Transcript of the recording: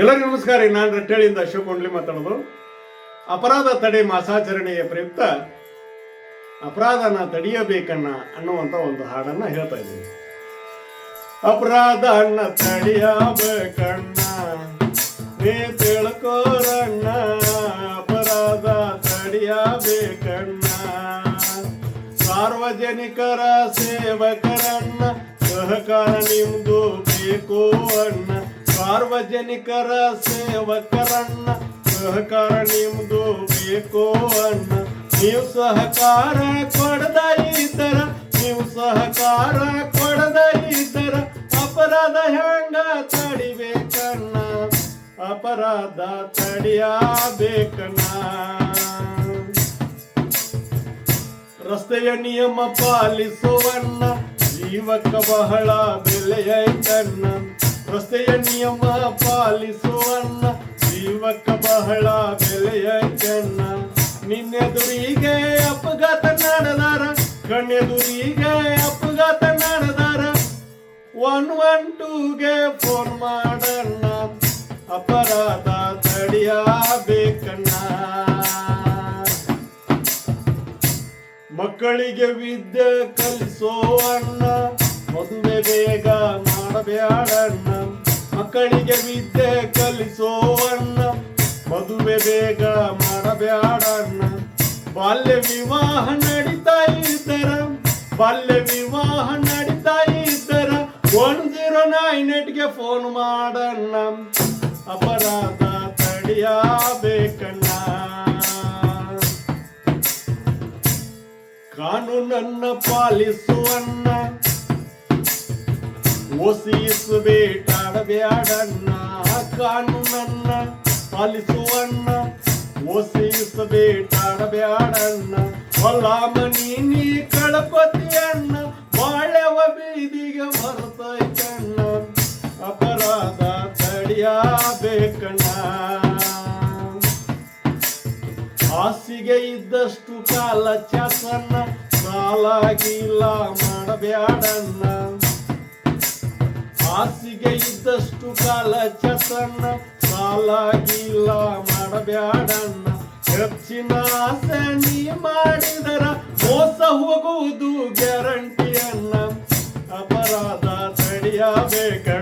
ಎಲ್ಲರಿಗೂ ನಮಸ್ಕಾರ. ನಾನು ರಟ್ಟೆಳಿಯಿಂದ ಅಶೋಕ್ ಕುಂಡ್ಲಿ ಮಾತಾಡೋದು. ಅಪರಾಧ ತಡೆ ಮಾಸಾಚರಣೆಯ ಪ್ರಯುಕ್ತ ಅಪರಾಧನ ತಡೆಯಬೇಕನ್ನ ಅನ್ನುವಂತ ಒಂದು ಹಾಡನ್ನ ಹೇಳ್ತಾ ಇದ್ದೀನಿ. ಅಪರಾಧನ ತಡೆಯಬೇಕಣ್ಣ ನೀ ತಿಳ್ಕೋರಣ್ಣ ಅಪರಾಧ ತಡೆಯಬೇಕಣ್ಣ ಸಾರ್ವಜನಿಕರ ಸೇವಕರನ್ನ ಸಹಕಾರ ನಿಮ್ದು ಬೇಕು ಅಣ್ಣ ಸಾರ್ವಜನಿಕರ ಸೇವಕರನ್ನ ಸಹಕಾರ ನಿಮ್ದು ಬೇಕೋ ಅಣ್ಣ. ನೀವು ಸಹಕಾರ ಕೊಡದ ಇದ್ದರ ನೀವು ಸಹಕಾರ ಕೊಡದ ಇದ್ದರ ಅಪರಾಧ ಹೆಂಗ ತಡಿಬೇಕಣ್ಣ? ಅಪರಾಧ ತಡಿಯಬೇಕಣ್ಣ? ರಸ್ತೆಯ ನಿಯಮ ಪಾಲಿಸುವಣ್ಣ, ಜೀವಕ್ಕ ಬಹಳ ಬೆಲೆಯೈತಣ್ಣ. ರಸ್ತೆಯ ನಿಯಮ ಪಾಲಿಸುವಣ್ಣ ಜೀವಕ್ಕ ಬಹಳ ಬೆಲೆಯೈತಣ್ಣ ನಿನ್ನೆದುರಿಗೆ ಅಪಘಾತ ನಡೆದಾರ ಕಣ್ಣೆದುರಿಗೆ ಅಪಘಾತ ನಡೆದಾರ ಒನ್ ಒನ್ ಟೂಗೆ ಫೋನ್ ಮಾಡಣ್ಣ, ಅಪರಾಧ ತಡೆಯಬೇಕಣ್ಣ. ಮಕ್ಕಳಿಗೆ ವಿದ್ಯೆ ಕಲಿಸೋ ಅಣ್ಣ ಮದುವೆ ಬೇಗ ಮಾಡಬೇಡಣ್ಣ ಮಕ್ಕಳಿಗೆ ವಿದ್ಯೆ ಕಲಿಸೋ ಅಣ್ಣ ಮದುವೆ ಬೇಗ ಮಾಡಬೇಡಣ್ಣ ಬಾಲ್ಯ ವಿವಾಹ ನಡೀತಾ ಇದ್ದರ, ಬಾಲ್ಯ ವಿವಾಹ ನಡೀತಾ ಇದ್ದರ. ಒನ್ ಜೀರೋ ನೈನ್ ಏಟ್ಗೆ ಫೋನ್ ಮಾಡಣ್ಣ. ಅಪರಾಧ ತಡೆಯಬೇಕಣ್ಣ. ಕಾನೂನನ್ನ ಪಾಲಿಸುವಣ್ಣ. ಓಸಿಸಬೇಟಾಡಬೇಡಣ್ಣ ಕಾನೂನನ್ನ ಪಾಲಿಸುವಣ್ಣ. ಓಸಿಸಬೇಟಾಡಬೇಡಣ್ಣ ಬೇಟಾಡಬೇಡಣ್ಣ ಹೊಲಾಮನಿ ನೀ ಕಳಪತಿಯಣ್ಣ ಬಾಳೆವ ಬೀದಿಗೆ ಬರ್ತೈತಣ್ಣ ಅಪರಾಧ ತಡೆಯಬೇಕಣ್ಣ. ಹಾಸಿಗೆ ಇದ್ದಷ್ಟು ಕಾಲ ಚಾಸನ್ನ ಸಾಲಾಗಿಲ್ಲ ಮಾಡಬ್ಯಾಡನ್ನ ಹಾಸಿಗೆ ಇದ್ದಷ್ಟು ಕಾಲ ಚತಣ್ಣ ಸಾಲಾಗಿಲ್ಲ, ಮಾಡಬ್ಯಾಡಣ್ಣ. ಹೆಚ್ಚಿನ ಆಸೆ ನೀ ಮಾಡಿದರ, ಮೋಸ ಹೋಗುವುದು ಗ್ಯಾರಂಟಿಯನ್ನ ಅಪರಾಧ ತಡೆಯಬೇಕಣ್ಣ